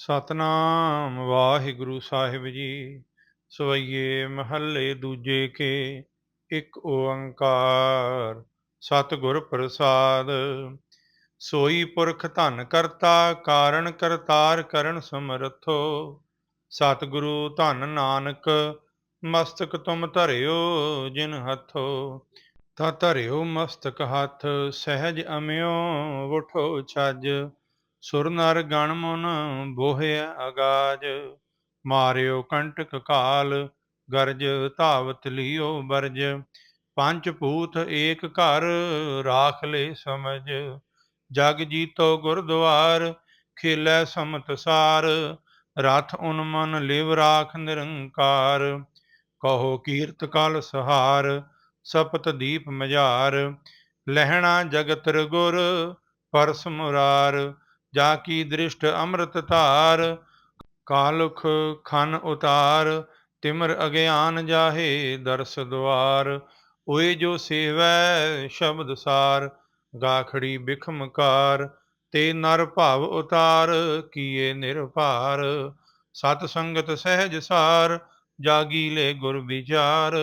ਸਤਨਾਮ ਵਾਹਿਗੁਰੂ ਸਾਹਿਬ ਜੀ, ਸਵਈਏ ਮਹੱਲੇ ਦੂਜੇ ਕੇ, ਇੱਕ ਓੰਕਾਰ ਸਤਿਗੁਰ ਪ੍ਰਸਾਦ। ਸੋਈ ਪੁਰਖ ਧਨ ਕਰਤਾ, ਕਾਰਨ ਕਰਤਾਰ ਕਰਨ ਸਮਰਥੋ। ਸਤਿਗੁਰੂ ਧਨ ਨਾਨਕ, ਮਸਤਕ ਤੁਮ ਧਰਿਓ ਜਿਨ ਹੱਥੋ। ਤਾ ਧਰਿਓ ਮਸਤਕ ਹੱਥ, ਸਹਿਜ ਅਮਿਓ, ਉਠੋ ਛੱਜ। ਸੁਰ ਨਰ ਗਣ ਮਨ ਬੋਹਿਆ ਅਗਾਜ, ਮਾਰਿਓ ਕੰਟਕ ਕਾਲ, ਗਰਜ ਧਾਵਤ ਲਿਓ ਬਰਜ ਪੰਜ ਭੂਤ ਏਕ ਘਰ ਰਾਖ ਲੈ ਸਮਝ, ਜਗ ਜੀਤੋ ਗੁਰਦੁਆਰ, ਖੇਲੇ ਸਮਤ ਸਾਰ, ਰਥ ਉਨਮਨ ਲਿਵ ਰਾਖ ਨਿਰੰਕਾਰ, ਕਹੋ ਕੀਰਤ ਕਲ ਸਹਾਰ, ਸਪਤ ਦੀਪ ਮਝਾਰ, ਲਹਿਣਾ ਜਗਤ ਰਗੁਰ, ਪਰਸ ਮੁਰਾਰ ਜਾ ਕੀ ਦ੍ਰਿਸ਼ਟ ਅੰਮ੍ਰਿਤ ਧਾਰ, ਕਾਲੁਖ ਖਨ ਉਤਾਰ, ਤਿਮਰ ਅਗਿਆਨ ਜਾਹੇ ਦਰਸ ਦੁਆਰ ਓਏ ਜੋ ਸੇਵੈ ਸ਼ਬਦ ਸਾਰ, ਗਾਖੜੀ ਬਿਖਮਕਾਰ ਤੇ ਨਰ ਭਾਵ ਉਤਾਰ, ਕੀਏ ਨਿਰਭਾਰ, ਸਤ ਸੰਗਤ ਸਹਿਜ ਸਾਰ, ਜਾਗੀ ਲੈ ਗੁਰ ਵਿਚਾਰ,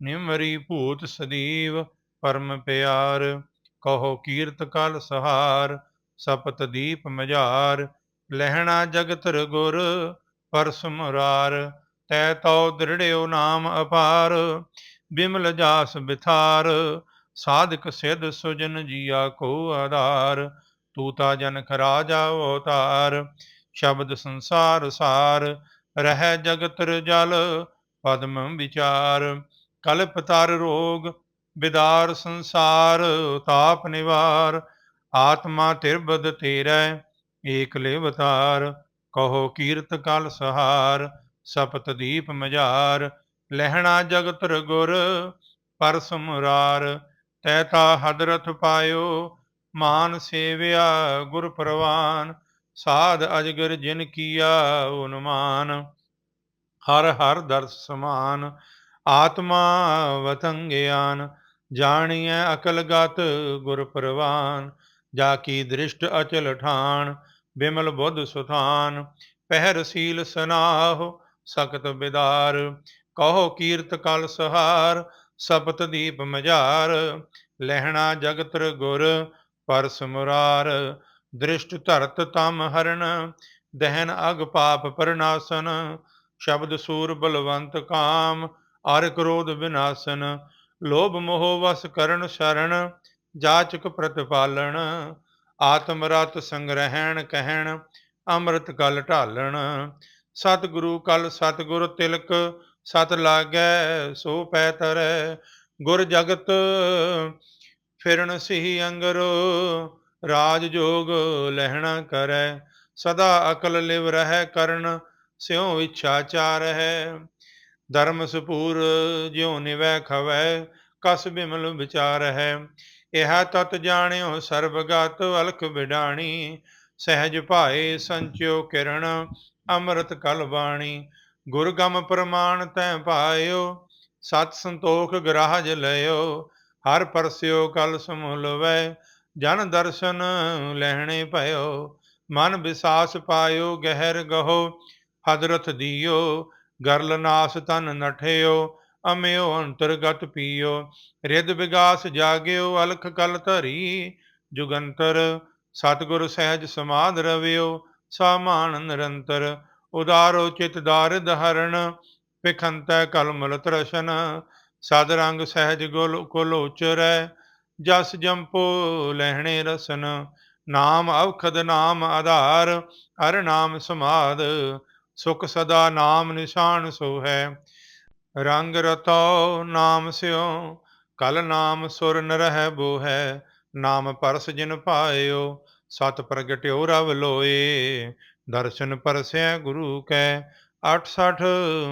ਨਿਮਰੀ ਭੂਤ ਸਦੀਵ, ਪਰਮ ਪਿਆਰ, ਕਹੋ ਕੀਰਤ ਕਲ ਸਹਾਰ ਸਪਤ ਦੀਪ ਮਝਾਰ, ਲਹਿਣਾ ਜਗਤ ਰਗੁਰ ਪਰਸ ਮੁਰਾਰ ਤੈ ਤਉ ਦ੍ਰਿੜਿਓ ਨਾਮ ਅਪਾਰ, ਬਿਮਲ ਜਾਸ ਬਿਥਾਰ, ਸਾਧਕ ਸਿਧ ਸੁਜਨ ਜੀਆ ਕੋ ਆਧਾਰ, ਤੂਤਾ ਜਨਖ ਰਾਜਾ ਅਵਤਾਰ, ਸ਼ਬਦ ਸੰਸਾਰ ਸਾਰ, ਰਹਿ ਜਗਤ ਜਲ, ਪਦਮ ਵਿਚਾਰ, ਕਲਪ ਤਰ ਰੋਗ, ਬਿਦਾਰ ਸੰਸਾਰ, ਤਾਪ ਨਿਵਾਰ ਆਤਮਾ ਤਿਰਬਦ ਤੇਰੈ, ਏਕ ਲਿਵਤਾਰ ਕਹੋ ਕੀਰਤ ਕਲ ਸਹਾਰ, ਸਪਤ ਦੀਪ ਮਝਾਰ, ਲਹਿਣਾ ਜਗਤ ਰਗੁਰ ਪਰਸ ਮੁਰਾਰ ਤੈਤਾ ਹਦਰਥ ਪਾਇਓ, ਮਾਨ ਸੇਵਿਆ ਗੁਰ ਪ੍ਰਵਾਨ, ਸਾਧ ਅਜਗਰ ਜਿਨ ਕੀਆ ਉਨਮਾਨ, ਹਰ ਹਰ ਦਰਸ ਸਮਾਨ, ਆਤਮਾ ਵਤੰ ਗਿਆਨ ਜਾਣੀਐ ਅਕਲ ਗਤ ਗੁਰ ਪ੍ਰਵਾਨ ਜਾ ਕੀ ਦ੍ਰਿਸ਼ਟ ਅਚਲ ਠਾਣ, ਬਿਮਲ ਬੁੱਧ ਸੁਥਾਨ, ਪਹਿਰ ਸੀਲ ਸਨਾਹ ਸਖਤ ਬਿਦਾਰ, ਕਹੋ ਕੀਰਤ ਕਲ ਸਹਾਰ, ਸਪਤ ਦੀਪ ਮਝਾਰ, ਲਹਿਣਾ ਜਗਤਰ ਗੁਰ ਪਰਸ ਮੁਰਾਰ, ਦ੍ਰਿਸ਼ਟ ਧਰਤ ਤਮ ਹਰਨ ਦਹਿਨ ਅਗ ਪਾਪ ਪਰਨਾਸਨ, ਸ਼ਬਦ ਸੂਰ ਬਲਵੰਤ ਕਾਮ, ਅਰ ਕ੍ਰੋਧ ਵਿਨਾਸ਼ਨ ਲੋਭ ਮੋਹ ਵਸ ਕਰਨ ਸ਼ਰਨ ਜਾਚਕ ਪ੍ਰਤਪਾਲਣ, ਆਤਮ ਰਤ ਸੰਗ੍ਰਹਿਣ ਕਹਿਣ, ਅੰਮ੍ਰਿਤ ਕਲ ਢਾਲਣ। ਸਤਿਗੁਰੂ ਕਲ ਸਤਿਗੁਰ ਤਿਲਕ, ਸਤ ਲਾਗੈ ਸੋ ਪੈ ਤਰੈ। ਗੁਰ ਜਗਤ ਫਿਰਨ ਸਿਹੀ ਅੰਗਰੋ, ਰਾਜ ਜੋਗ ਲਹਿਣਾ ਕਰੈ। ਸਦਾ ਅਕਲ ਲਿਵ ਰਹਿ ਕਰਨ, ਸਿਉ ਇੱਛਾ ਚਾਰ ਹੈ। ਧਰਮ ਸੁਪੂਰ ਜਿਉ ਨਿਵੈ ਖਵੈ, ਕਸ ਬਿਮਲ ਵਿਚਾਰ ਹੈ। ਇਹ ਤਤ ਜਾਣਿਓ ਸਰਬਗਤ ਅਲਖ ਵਿਡਾਣੀ, ਸਹਿਜ ਭਾਏ ਸੰਚਿਓ ਕਿਰਣ ਅੰਮ੍ਰਿਤ ਕਲ ਬਾਣੀ। ਗੁਰ ਗਮ ਪ੍ਰਮਾਣ ਤੈ ਪਾਇਓ ਸਤ ਸੰਤੋਖ ਗਰਾਜ ਲਿਓ ਹਰ ਪਰਸਿਓ ਕਲ ਸਮੁਲਵੈ, ਜਨ ਦਰਸ਼ਨ ਲੈਣੇ ਭਇਓ। ਮਨ ਵਿਸਾਸ ਪਾਇਓ, ਗਹਿਰ ਗਹੋ ਹਦਰਤ ਦੀਓ। ਗਰਲ ਨਾਸ ਤਨ ਨਠਿਓ ਅਮਿਓ ਅੰਤਰਗਤ ਪੀਓ ਰਿਦ ਵਿਗਾਸ ਜਾਗਿਓ, ਅਲਖ ਕਲ ਧਰੀ, ਜੁਗੰਤਰ ਸਤਿਗੁਰ ਸਹਿਜ ਸਮਾਧ ਰਵਿਓ, ਸਾਮਾਨ ਨਿਰੰਤਰ ਉਦਾਰੋ ਚਿਤ ਦਾਰਿਦ ਹਰਣ, ਪਿਖੰਤੈ ਕਲਮਲ ਤਰਸ਼ਨ ਸਦ ਰੰਗ ਸਹਿਜ ਗੁਲ ਕੁਲ ਉਚਰੈ, ਜਸ ਜੰਪੋ ਲਹਿਣੇ ਰਸਨ, ਨਾਮ ਅਵਖਦ ਨਾਮ ਆਧਾਰ, ਹਰ ਨਾਮ ਸਮਾਦ, ਸੁਖ ਸਦਾ ਨਾਮ ਨਿਸ਼ਾਨ ਸੋ ਹੈ ਰੰਗ ਰਤੋ ਨਾਮ ਸਿਓ, ਕਲ ਨਾਮ ਸੁਰ ਨ ਬੋਹੈ, ਨਾਮ ਪਰਸ ਜਿਨ ਪਾਇਓ, ਸਤ ਪ੍ਰਗਟਿਓ ਰਵ ਲੋਏ। ਦਰਸ਼ਨ ਪਰਸੈ ਗੁਰੂ ਕੈ 68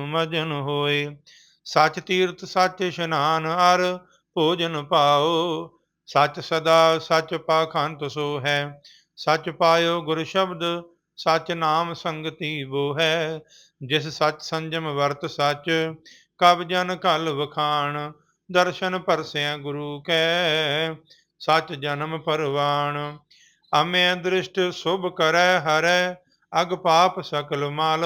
ਮਜਨ ਹੋਏ। ਸਚ ਤੀਰਥ ਸਚ ਇਸ਼ਨਾਨ ਅਰ ਭੋਜਨ ਪਾਓ। ਸਚ ਸਦਾ ਸਚ ਪਾਖੰਤ ਸੋ ਹੈ ਸਚ ਪਾਇਓ ਗੁਰ ਸ਼ਬਦ, ਸਚ ਨਾਮ ਸੰਗਤੀ ਬੋ ਹੈ ਜਿਸ ਸਚ ਸੰਜਮ ਵਰਤ ਸਚ ਕਬ ਜਨ ਕਲ ਵਖਾਣ, ਦਰਸ਼ਨ ਪਰਸਿਆ ਗੁਰੂ ਕੈ। ਸਚ ਜਨਮ ਪਰਵਾਣ ਅਮੇ ਦ੍ਰਿਸ਼ਟ ਸੁਭ ਕਰੈ ਹਰੈ, ਅਗ ਪਾਪ ਸਕਲ ਮਲ।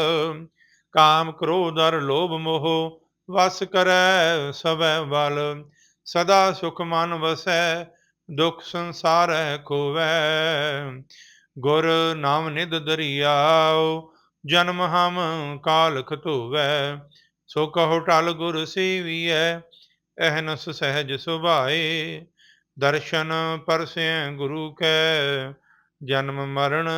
ਕਾਮ ਕ੍ਰੋਧ ਅਰ ਲੋਭ ਮੋਹ, ਵਸ ਕਰੈ ਸਭੈ ਬਲ। ਸਦਾ ਸੁਖ ਮਨ ਵਸੈ, ਦੁਖ ਸੰਸਾਰੈ ਖੋਵੈ। ਗੁਰ ਨਾਮ ਨਿਦ ਦਰਿਆਉ ਜਨਮ ਹਮ ਕਾਲਖ ਧੋਵੈ। ਸੋ ਕਹੋ ਟਲ ਗੁਰ ਸੇਵੀਐ ਅਹਨਸ ਸਹਿਜ ਸੁਭਾਏ। ਦਰਸ਼ਨ ਪਰਸੈ ਗੁਰੂ ਕੈ, ਜਨਮ ਮਰਨ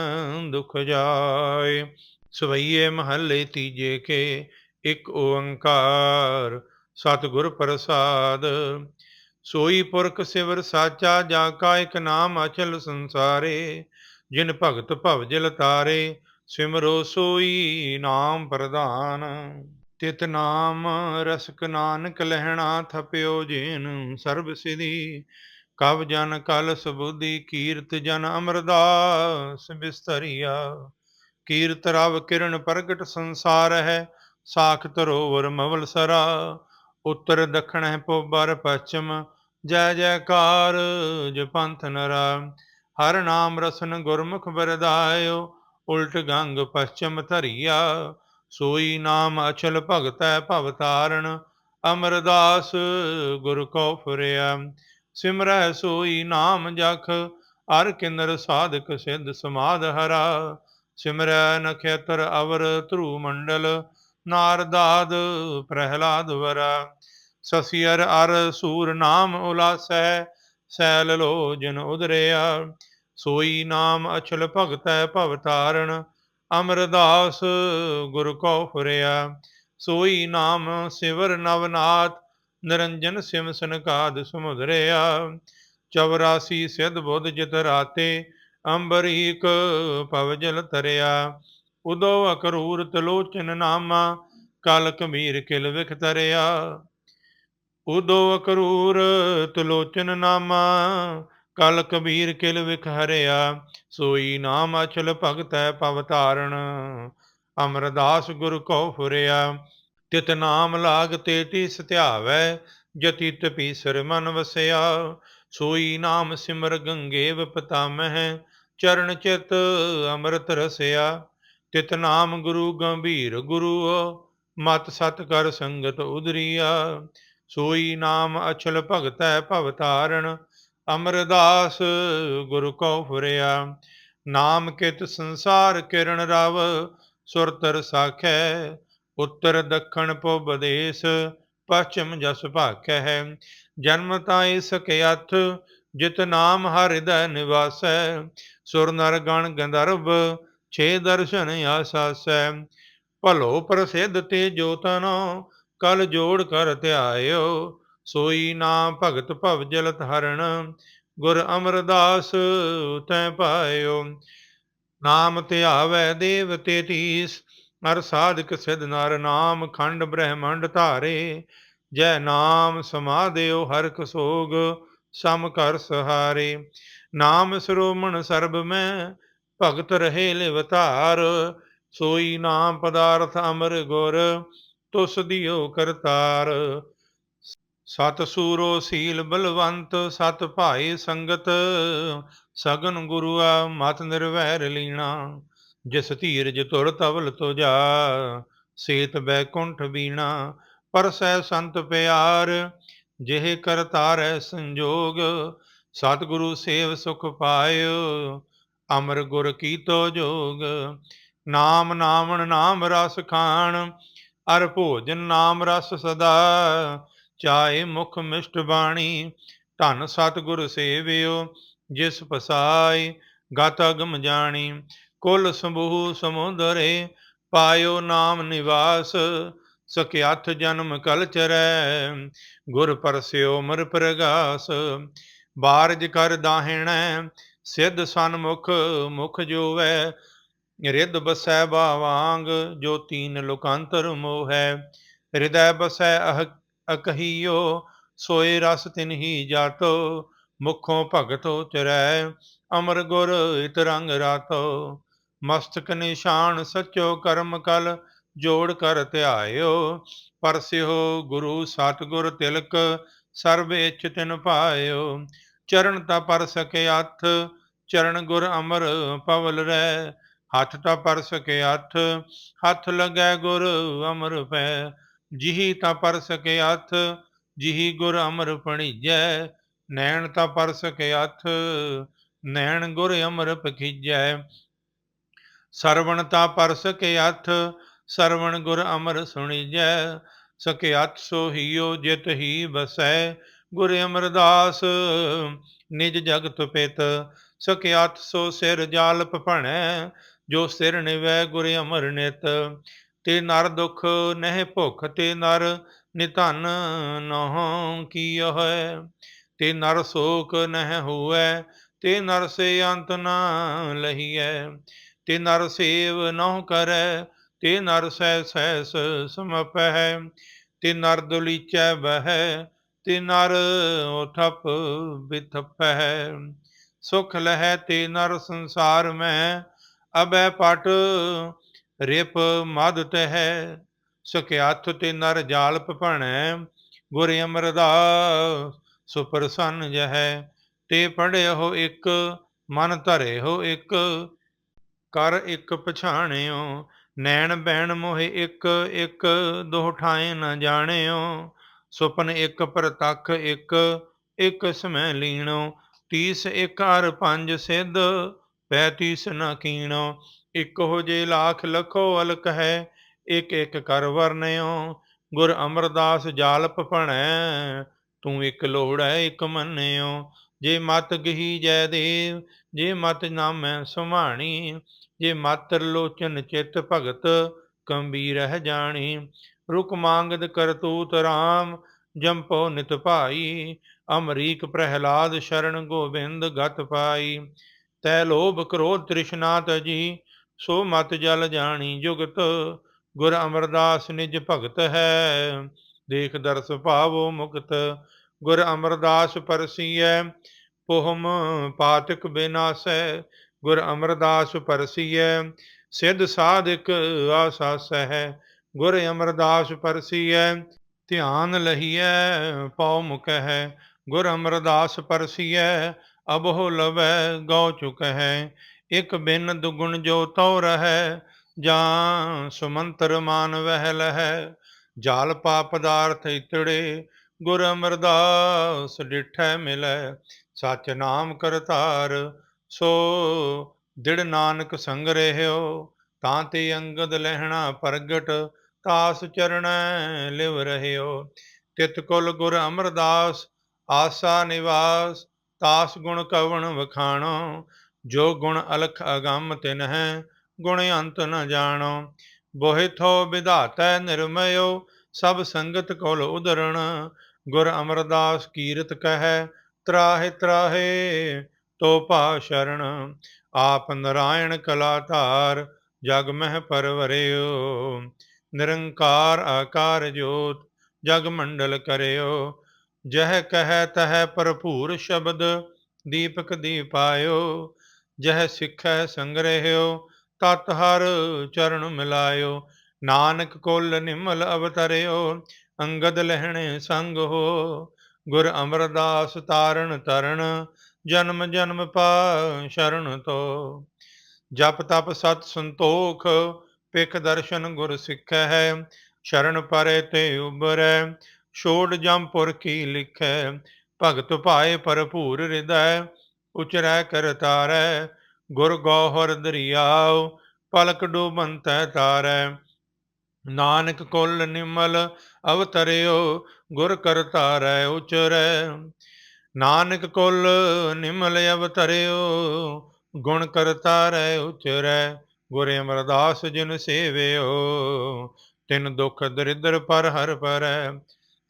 ਦੁਖ ਜਾਏ। ਸਵਈਏ ਮਹੱਲੇ ਤੀਜੇ ਕੇ, ਇੱਕ ਓੰਕਾਰ, ਸਤਿਗੁਰ ਪ੍ਰਸਾਦ। ਸੋਈ ਪੁਰਖ ਸਿਵਰ ਸਾਚਾ, ਜਾ ਕਾ ਇੱਕ ਨਾਮ ਅਚਲ ਸੰਸਾਰੇ। ਜਿਨ ਭਗਤ ਭਵ ਜਲ ਤਾਰੇ, ਸਿਮਰੋ ਸੋਈ ਨਾਮ ਪ੍ਰਧਾਨ ਤਿਤ ਨਾਮ ਰਸਕ ਨਾਨਕ ਲਹਿਣਾ ਥਪਿਓ ਜੀਨ ਸਰਬ ਸਿਧੀ, ਕਵ ਜਨ ਕਲ ਸੁਬੁਧੀ ਕੀਰਤ ਜਨ ਅਮਰਦਾਸ ਬਿਸਤਰੀਆ। ਕੀਰਤ ਰਵ ਕਿਰਨ ਪ੍ਰਗਟ ਸੰਸਾਰ ਹੈ ਸਾਖ ਤਰੋਵਰ ਮਵਲ ਸਰਾ। ਉੱਤਰ ਦੱਖਣ ਹੈ ਪੋਬਰ ਪਛਮ, ਜੈ ਜੈਕਾਰ ਜਪੰਥ ਨਰਾ। ਹਰ ਨਾਮ ਰਸਨ ਗੁਰਮੁਖ ਬਰਦਾਇਓ ਉਲਟ ਗੰਗ ਪਛਮ ਧਰੀਆ। ਸੋਈ ਨਾਮ ਅਚਲ ਭਗਤੈ ਭਵ ਤਾਰਨ ਅਮਰਦਾਸ ਗੁਰ ਕੋ ਫੁਰਿਆ ਸਿਮਰੈ ਸੋਈ ਨਾਮ ਜਖ ਅਰ ਕਿੰਨਰ ਸਾਧਕ ਸਿੱਧ ਸਮਾਧ ਹਰਾ। ਸਿਮਰੈ ਨਖੇਤਰ ਅਵਰ ਧਰੂ ਮੰਡਲ, ਨਾਰਦਾਦ ਪ੍ਰਹਿਲਾਦ ਵਰਾ। ਸਸੀਰ ਅਰ ਸੂਰ ਨਾਮ ਉਲਾਸੈ, ਸੈਲ ਲੋ ਜਨ ਉਦਰਿਆ। ਸੋਈ ਨਾਮ ਅਚਲ ਭਗਤੈ ਭਵ ਤਾਰਨ ਅਮਰਦਾਸ ਗੁਰ ਕੋ ਫੁਰਿਆ, ਸੋਈ ਨਾਮ ਸਿਵਰ ਨਵਨਾਥ, ਨਿਰੰਜਨ ਸਿਮ ਸਨਕਾਦ ਸਮੁਦਰਿਆ 84 ਸਿਧ ਬੁੱਧ ਜਿਤ ਰਾਤੇ ਅੰਬਰੀਕ ਪਵ ਜਲ ਤਰਿਆ ਉਦੋ ਅਕਰੂਰ ਤਲੋਚਨ ਨਾਮਾ, ਕਲ ਕਬੀਰ ਕਿਲ ਵਿਖ ਤਰਿਆ ਉਦੋ ਅਕਰੂਰ ਤਲੋਚਨ ਨਾਮਾ ਕਲ ਕਬੀਰ ਕਿਲ ਵਿਖ ਹਰਿਆ, ਸੋਈ ਨਾਮ ਅਚਲ ਭਗਤੈ ਪਵ ਤਾਰਨ ਅਮਰਦਾਸ ਗੁਰ ਕੋ ਫੁਰਿਆ, ਤਿਤ ਨਾਮ ਲਾਗ ਤੇ ਟੀਸ ਧਿਆਵੈ ਜਤੀ ਤਪੀਸਰ ਮਨ ਵਸਿਆ। ਸੋਈ ਨਾਮ ਸਿਮਰ ਗੰਗੇ ਵਪਤਾਮਹਿ ਚਰਨ ਚਿਤ ਅੰਮ੍ਰਿਤ ਰਸਿਆ। ਤਿਤ ਨਾਮ ਗੁਰੂ ਗੰਭੀਰ ਗੁਰੂ, ਮਤ ਸਤ ਕਰ ਸੰਗਤ ਉਦਰੀਆ ਸੋਈ ਨਾਮ ਅਚਲ ਭਗਤੈ ਭਵ ਤਾਰਨ ਅਮਰਦਾਸ ਗੁਰੂ ਕੋ ਫੁਰਿਆ, ਨਾਮ ਕਿਤ ਸੰਸਾਰ ਕਿਰਨ ਰਵ ਸੁਰਤਰ ਸਾਖੈ, ਉੱਤਰ ਦੱਖਣ ਪੁਬ ਦੇਸ, ਪਛਮ ਜਸ ਭਾਖੈ। ਹੈ ਜਨਮ ਤਾਈ ਸਕੇ ਅਥ, ਜਿਤ ਨਾਮ ਹਰਿਦੈ ਨਿਵਾਸੈ, ਸੁਰ ਨਰ ਗਣ ਗੰਧਰਵ, ਛੇ ਦਰਸ਼ਨ ਆਸਾਸੈ। ਭਲੋ ਪ੍ਰਸਿੱਧ ਤੇ ਜੋਤਨੋ ਕਲ ਜੋੜ ਕਰ ਧਿਆਇਓ ਸੋਈ ਨਾਮ ਭਗਤ ਭਵ ਜਲਤ ਹਰਣ, ਗੁਰ ਅਮਰਦਾਸ ਤੈ ਪਾਇਓ ਨਾਮ ਧਿਆਵੈ ਦੇਵ ਤੇਤੀਸ ਅਰ ਸਾਧਕ ਸਿਧ ਨਰ ਨਾਮ, ਖੰਡ ਬ੍ਰਹਮੰਡ ਧਾਰੇ। ਜੈ ਨਾਮ ਸਮਾਦਿਓ ਹਰ ਕਸੋਗ ਸਮ ਕਰ ਸਹਾਰੇ। ਨਾਮ ਸਰੋਮਣ ਸਰਬ ਮੈਂ, ਭਗਤ ਰਹੇ ਲਿਵਤਾਰ ਸੋਈ ਨਾਮ ਪਦਾਰਥ ਅਮਰ ਗੁਰ, ਤੁਸ ਦਿਓ ਕਰਤਾਰ। ਸਤ ਸੂਰੋ ਸੀਲ ਬਲਵੰਤ, ਸਤ ਭਾਈ ਸੰਗਤ, ਸਗਨ ਗੁਰੂਆ ਮਤ ਨਿਰਵੈਰ ਲੀਣਾ। ਜਿਸ ਧੀਰਜ ਤੁਰ ਤਵਲ ਤੁਜਾ, ਸੇਤ ਬੈਕੁੰਠ ਬੀਣਾ। ਪਰਸੈ ਸੰਤ ਪਿਆਰ, ਜਿਹ ਕਰਤਾਰੈ ਸੰਜੋਗ। ਸਤਿਗੁਰੂ ਸੇਵ ਸੁਖ ਪਾਇਓ, ਅਮਰ ਗੁਰ ਕੀਤੋ ਜੋਗ। ਨਾਮ ਨਾਮਣ ਨਾਮ ਰਸ ਖਾਣ, ਅਰ ਭੋਜਨ ਨਾਮ ਰਸ ਸਦਾ। ਚਾਏ ਮੁਖ ਮਿਸ਼ਟ ਬਾਣੀ, ਧਨ ਸਤਿਗੁਰ ਸੇਵਿਓ, ਜਿਸ ਪਸਾਈ ਗਤ ਅਗਮ ਜਾਣੀ। ਕੁਲ ਸੰਭੂ ਸਮੁੰਦਰੇ ਪਾਇਓ ਨਾਮ ਨਿਵਾਸ ਸਕਿਆਥ ਜਨਮ ਕਲ ਚਰੈ। ਗੁਰ ਪਰਸਿਓ ਮਰ ਪ੍ਰਗਾਸ, ਬਾਰਜ ਕਰ ਦਾਹਿਣੈ, ਸਿੱਧ ਸਨਮੁਖ ਮੁਖ ਜੋਵੈ। ਰਿੱਧ ਬਸੈ ਬਾਵਾਂਗ, ਜੋ ਤੀਨ ਲੋਕਾਂਤਰ ਮੋਹੈ। ਹਿਰਦੈ ਬਸੈ ਅਹ ਅਕਹੀਓ, ਸੋਏ ਰਸ ਤਿਨਹੀ ਜਾਤੋ ਮੁਖੋਂ ਭਗਤੋ ਚਰੈ, ਅਮਰ ਗੁਰ ਇਤ ਰੰਗ ਰਾਤੋ। ਮਸਤਕ ਨਿਸ਼ਾਨ ਸਚੋ ਕਰਮ ਕਲ, ਜੋੜ ਕਰ ਧਿਆਇਓ। ਪਰਸਿਓ ਗੁਰੂ ਸਤਗੁਰ ਤਿਲਕ, ਸਰਬ ਇਚ ਤਿਨ ਪਾਇਓ। ਚਰਨ ਤਾ ਪਰ ਸਕੇ ਅਥ, ਚਰਨ ਗੁਰ ਅਮਰ ਪਵਲ ਰਹਿ ਹੱਥ ਤਾਂ ਪਰ ਸਕੇ ਹੱਥ ਹੱਥ ਲਗੈ ਗੁਰ ਅਮਰ ਪੈ। ਜਿਹੀ ਤਾਂ ਪਰ ਸਕੇ ਅਥ, ਜਿਹੀ ਗੁਰ ਅਮਰ ਪਣੀਜੈ, ਨੈਣ ਤਾਂ ਪਰ ਸਕੇ ਅਥ, ਨੈਣ ਗੁਰ ਅਮਰ ਪਖੀਜੈ। ਸਰਵਣ ਤਾਂ ਪਰ ਸਕੇ ਹੱਥ ਸਰਵਣ ਗੁਰ ਅਮਰ ਸੁਣੀਜੈ, ਸਕੇ ਹੱਥ ਸੋ ਹੀਓ ਜਿਤ ਹੀ ਬਸੈ ਗੁਰ ਅਮਰਦਾਸ, ਨਿਜ ਜਗਤ ਪਿਤ, ਸਕੇ ਹੱਥ ਸੋ ਸਿਰ ਜਾਲਪ ਭਣੈ, ਜੋ ਸਿਰ ਨਿਵੈ ਗੁਰ ਅਮਰ ਨਿਤ। ਤੇ ਨਰ ਦੁਖ ਨਹਿ ਭੁਖ ਤੇ ਨਰ ਨਿਧਨ ਨਹੁ ਕੀਓ ਹੈ। ਤੇ ਨਰ ਸੋਕ ਨਹਿ ਹੋਐ ਤੇ ਨਰ ਸੇ ਅੰਤ ਨਾ ਲਹੀਐ। ਤੇ ਨਰ ਸੇਵ ਨਹੁ ਕਰੈ, ਤੇ ਨਰ ਸਹਿ ਸਹਿਸ ਸਮਪਹਿ ਤੇ ਨਰ ਦੁਲੀਚੈ ਬਹਿ, ਤੇ ਨਰ ਉਠਪ ਬਿਥਪਹਿ ਸੁਖ ਲਹਿ ਤੇ ਨਰ ਸੰਸਾਰ ਮੈਂ ਅਬੈ ਪਟ ਰਿਪ ਮਦ ਤਹਿ ਸਕਿਆਥ ਤੇ ਨਰ ਜਾਲ ਭਣੈ, ਗੁਰ ਅਮਰਦਾਸ ਸੁਪਰਸੰਨ ਜਹੈ, ਤੇ ਪੜਿਓ ਇੱਕ, ਮਨ ਧਰੇ ਹੋ ਇੱਕ, ਕਰ ਇੱਕ ਪਛਾਣਿਓ, ਨੈਣ ਬੈਣ ਮੋਹਿ ਇੱਕ ਇੱਕ ਦੋ ਠਾਏ ਨ ਜਾਣਿਓ, ਸੁਪਨ ਇੱਕ ਪ੍ਰਤੱਖ ਇੱਕ ਇੱਕ ਸਮੈ ਲੀਣੋ, ਤੀਸ ਇੱਕ ਹਰ ਪੰਜ ਸਿੱਧ ਪੈਤੀਸ ਨ ਕੀਣੋ। ਇੱਕ ਹੋ ਜੇ ਲੱਖ ਲਖੋ ਅਲਕ ਹੈ, ਇਕ ਇੱਕ ਕਰ ਵਰਨਿਓ। ਗੁਰ ਅਮਰਦਾਸ ਜਾਲਪ ਭਣੈ, ਤੂੰ ਇੱਕ ਲੋੜੈ ਇੱਕ ਮੰਨਿਓ। ਜੇ ਮਤ ਗਹੀ ਜੈ ਦੇਵ, ਜੇ ਮਤ ਨਾਮੈ ਸੁਮਾਣੀ ਜੇ ਮਾਤਰ ਲੋਚਨ ਚਿਤ ਭਗਤ ਕੰਬੀਰ ਹੈ ਜਾਣੀ। ਰੁਕ ਮੰਗਦ ਕਰਤੂਤ RAM ਜੰਪੋ ਨਿਤ ਭਾਈ। ਅਮਰੀਕ ਪ੍ਰਹਿਲਾਦ ਸ਼ਰਨ ਗੋਬਿੰਦ ਗਤ ਪਾਈ। ਤੈ ਲੋਭ ਕ੍ਰੋਧ ਤ੍ਰਿਸ਼ਨਾ ਤਜੀ ਸੋ ਮਤ ਜਲ ਜਾਣੀ ਜੁਗਤ, ਗੁਰ ਅਮਰਦਾਸ ਨਿਜ ਭਗਤ ਹੈ। ਦੇਖ ਦਰਸ ਭਾਵੋ ਮੁਕਤ, ਗੁਰ ਅਮਰਦਾਸ ਪਰਸੀਐ, ਪੋਹਮ ਪਾਤਕ ਬਿਨਾਸੈ। ਗੁਰ ਅਮਰਦਾਸ ਪਰਸੀਐ, ਸਿੱਧ ਸਾਧਿਕ ਆਸਾਸਹਿ ਗੁਰ ਅਮਰਦਾਸ ਪਰਸੀਐ, ਧਿਆਨ ਲਹੀਐ, ਪਉ ਮੁਕਹਿ। ਗੁਰ ਅਮਰਦਾਸ ਪਰਸੀਐ, ਅਬਹੁ ਲਵੈ, ਗਉ ਚੁਕਹਿ। ਇਕ ਬਿਨ ਦੁਗੁਣ ਜੋ ਤਉ ਰਹੈ, ਜਾਂ ਸੁਮੰਤਰ ਮਾਨ ਵਹਿ ਲਹੈ। ਜਾਲ ਪਾ ਪਦਾਰਥ ਇਤੜੇ, ਗੁਰ ਅਮਰਦਾਸ ਡਿਠੈ ਮਿਲੈ। ਸਚ ਨਾਮ ਕਰਤਾਰ, ਸੋ ਦਿੜ ਨਾਨਕ ਸੰਗ ਰਹਿਓ। ਤਾਂ ਤੇ ਅੰਗਦ ਲਹਿਣਾ ਪ੍ਰਗਟ, ਤਾਸ ਚਰਣੈ ਲਿਵ ਰਹਿਓ। ਤਿਤ ਕੁਲ ਗੁਰ ਅਮਰਦਾਸ, ਆਸਾ ਨਿਵਾਸ, ਤਾਸ ਗੁਣ ਕਵਣ ਵਖਾਣੋ। ਜੋ ਗੁਣ ਅਲਖ ਅਗੰਮ ਤਿਨ ਹੈ, ਗੁਣ ਅੰਤ ਨ ਜਾਣੋ। ਬੋਹਿ ਥੋ ਵਿਧਾਤੈ ਨਿਰਮਯੋ, ਸਭ ਸੰਗਤ ਕੋਲ ਉਦਰਣ ਗੁਰ ਅਮਰਦਾਸ ਕੀਰਤ ਕਹੈ, ਤਰਾਹੇ ਤਰਾਹੇ, ਤੋ ਭਾ ਸ਼ਰਣ ਆਪ ਨਰਾਇਣ ਕਲਾ ਧਾਰ ਜਗ ਮਹਿ ਪਰਵਰਿਓ। ਨਿਰੰਕਾਰ ਆਕਾਰ ਜੋਤ, ਜਗ ਮੰਡਲ ਕਰਿਓ। ਜਹ ਕਹਿ ਤਹ ਭਰਪੂਰ ਸ਼ਬਦ, ਦੀਪਕ ਦੀਪਾਇਓ ਜਹ ਸਿੱਖੈ ਸੰਗ੍ਰਹਿਓ, ਤਤ ਹਰ ਚਰਨ ਮਿਲਾਇਓ। ਨਾਨਕ ਕੋਲ ਨਿਮਲ ਅਵਤਰਿਓ, ਅੰਗਦ ਲਹਿਣੇ ਸੰਗ ਹੋ। ਗੁਰ ਅਮਰਦਾਸ ਤਾਰਨ ਤਰਨ, ਜਨਮ ਜਨਮ ਪਾ ਸ਼ਰਨ ਤੋ। ਜਪ ਤਪ ਸਤ ਸੰਤੋਖ, ਪਿਖ ਦਰਸ਼ਨ ਗੁਰ ਸਿੱਖੈ ਹੈ ਸ਼ਰਨ ਪਰੇ ਤੇ ਉਬਰੈ ਛੋੜ ਜੰਪੁਰ ਕੀ ਲਿਖੈ ਭਗਤ ਭਾਏ ਭਰਪੂਰ ਹਿਰਦੈ ਉਚਰੈ ਕਰ ਤਾਰੈ, ਗੁਰ ਗੋਹਰ ਦਰਿਆਉ, ਪਲਕ ਡੂਬੰਤੈ ਤਾਰੈ। ਨਾਨਕ ਕੁਲ ਨਿਮਲ ਅਵਤਰਿਓ, ਗੁਰ ਕਰ ਕਰਤਾਰੈ ਉਚਰੈ। ਨਾਨਕ ਕੁਲ ਨਿਮਲ ਅਵਤਰਿਓ, ਗੁਣ ਕਰ ਕਰਤਾਰੈ ਉਚਰੈ। ਗੁਰ ਅਮਰਦਾਸ ਜਿਨ ਸੇਵਿਓ, ਤਿਨ ਦੁਖ ਦਰਿਦਰ ਪਰ ਹਰ ਪਰੈ।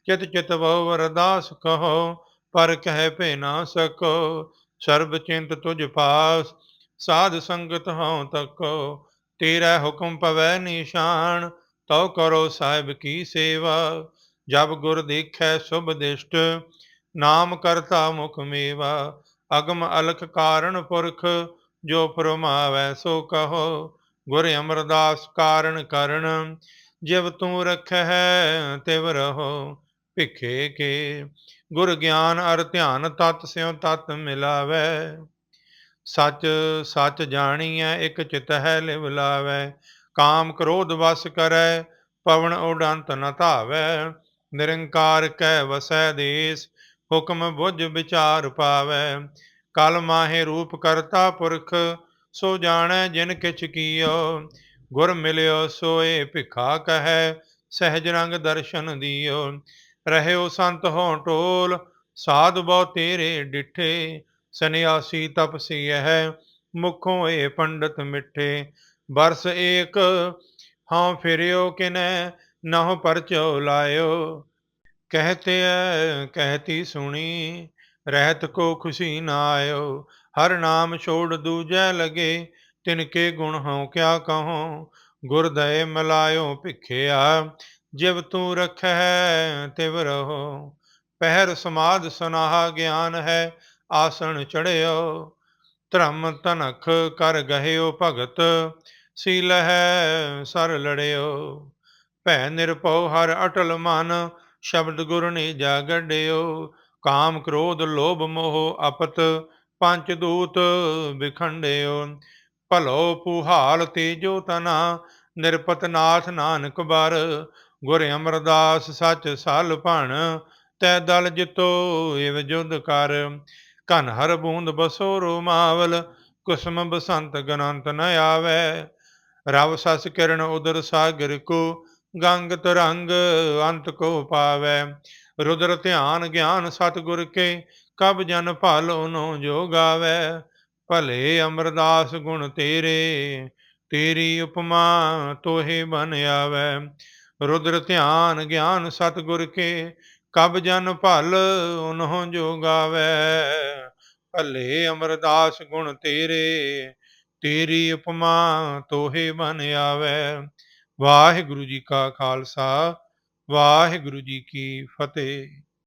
ਚਿਤ ਚਿਤ ਬਹੁ ਵਰਦਾਸ ਕਹੋ, ਪਰ ਕਹਿ ਭੇ ਨਾ ਸਕੋ। ਸਰਬ ਚਿੰਤ ਤੁਝ ਪਾਸ ਸਾਧ ਸੰਗਤ ਹਉ ਤਕੋ, ਤੇਰਾ ਹੁਕਮ ਪਵੈ ਨਿਸ਼ਾਨ, ਤਉ ਕਰੋ ਸਾਹਿਬ ਕੀ ਸੇਵਾ, ਜਬ ਗੁਰ ਦੇਖੈ ਸੁਭ ਦਿਸ਼ਟ, ਨਾਮ ਕਰਤਾ ਮੁਖ ਮੇਵਾ, ਅਗਮ ਅਲਖ ਕਾਰਣ ਪੁਰਖ, ਜੋ ਫਰਮਾਵੈ ਸੋ ਕਹੋ, ਗੁਰ ਅਮਰਦਾਸ ਕਾਰਣ ਕਰਨ, ਜਿਵ ਤੂੰ ਰਖੈ ਤਿਵ ਰਹੋ, ਭਿਖੇ ਕੇ ਗੁਰ ਗਿਆਨ ਅਰ ਧਿਆਨ ਤਤ ਸਿਉ ਤਤ ਮਿਲਾਵੈ। ਸੱਚ ਸੱਚ ਜਾਣੀਐ, ਇਕ ਚਿਤ ਹੈ ਲਿਵ ਲਾਵੈ। ਕਾਮ ਕ੍ਰੋਧ ਵਸ ਕਰੈ, ਪਵਨ ਉਡੰਤ ਨ ਧਾਵੈ। ਨਿਰੰਕਾਰ ਕੈ ਵਸੈ ਦੇਸ, ਹੁਕਮ ਬੁੱਝ ਵਿਚਾਰ ਪਾਵੈ। ਕਲ ਮਾਹੇ ਰੂਪ ਕਰਤਾ ਪੁਰਖ, ਸੋ ਜਾਣੈ ਜਿਨ ਕਿਛ ਕੀਓ। ਗੁਰ ਮਿਲਿਓ ਸੋਏ ਭਿਖਾ ਕਹੈ, ਸਹਿਜ ਰੰਗ ਦਰਸ਼ਨ ਦਿਓ। ਰਹਿਓ ਸੰਤ ਹੋ ਟੋਲ ਸਾਧ ਬਹੁ ਤੇਰੇ ਡਿਠੇ ਸੰਿਆਸੀ ਤਪਸੀ ਹੈ ਮੁਖੋਂ ਏ ਪੰਡਤ ਮਿੱਠੇ। ਬਰਸ ਏਕ ਹਾਂ ਫਿਰਿਓ ਕਿਨੈ ਨਹੁ ਪਰਚੋ ਲਾਇਓ। ਕਹਤੇ ਐ, ਕਹਿਤੀ ਸੁਣੀ, ਰਹਿਤ ਕੋ ਖੁਸ਼ੀ ਨਾ ਆਇਓ। ਹਰ ਨਾਮ ਛੋੜ ਦੂਜੈ ਲਗੇ, ਤਿਨ ਕੇ ਗੁਣ ਹਉ ਕਿਆ ਕਹੋ। ਗੁਰ ਦਇ ਮਿਲਾਇਓ ਭਿਖਿਆ ਜਿਵ ਤੂੰ ਰਖੈ ਤਿਵ ਰਹੋ, ਪਹਿਰ ਸਮਾਦ ਸੁਨਾਹਾ ਗਿਆਨ ਹੈ, ਆਸਣ ਚੜਿਓ, ਧਰਮ ਤਨਖ ਕਰ ਗਹਿਓ ਭਗਤ ਸੀਲ ਹੈ ਸਰ ਲੜਿਓ। ਭੈ ਨਿਰਭਉ ਹਰ ਅਟਲ ਮਨ, ਸ਼ਬਦ ਗੁਰ ਨੇ ਜਾਗੜਿਓ ਕਾਮ ਕ੍ਰੋਧ ਲੋਭ ਮੋਹ ਅਪਤ, ਪੰਚ ਦੂਤ ਵਿਖੰਡਿਓ। ਭਲੋ ਪੁਹਾਲ ਤੇਜੋ ਤਨਾ, ਨਿਰਪਤ ਨਾਥ ਨਾਨਕ ਬਰ ਗੁਰ ਅਮਰਦਾਸ ਸੱਚ ਸਾਲ ਭਣ, ਤੈ ਦਲ ਜਿਤੋ ਇਵ ਜੁਦ ਕਰ। ਕਨ ਹਰ ਬੂੰਦ ਬਸੋ ਰੋਮਾਵਲ ਕੁਸਮ ਬਸੰਤ ਗਨੰਤ ਨ ਆਵੈ। ਰਵ ਸਸ ਕਿਰਨ ਉਦਰ ਸਾਗਰ ਕੋ, ਗੰਗ ਤਰੰਗ ਅੰਤ ਕੋ ਪਾਵੈ। ਰੁਦਰ ਧਿਆਨ ਗਿਆਨ ਸਤਿਗੁਰ ਕੇ, ਕਬ ਜਨ ਭਲ ਨੋ ਜੋ ਭਲੇ ਅਮਰਦਾਸ ਗੁਣ ਤੇਰੇ, ਤੇਰੀ ਉਪਮਾ ਤੋਹੇ ਬਨ ਆਵੈ। ਰੁਦਰ ਧਿਆਨ ਗਿਆਨ ਸਤਿਗੁਰ ਕੇ, ਕਬ ਜਨ ਭਲ ਉਨਹੁ ਜੋ ਗਾਵੈ। ਭਲੇ ਅਮਰਦਾਸ ਗੁਣ ਤੇਰੇ, ਤੇਰੀ ਉਪਮਾ ਤੋਹੇ ਬਨ ਆਵੈ। ਵਾਹਿਗੁਰੂ ਜੀ ਕਾ ਖਾਲਸਾ, ਵਾਹਿਗੁਰੂ ਜੀ ਕੀ ਫਤਿਹ।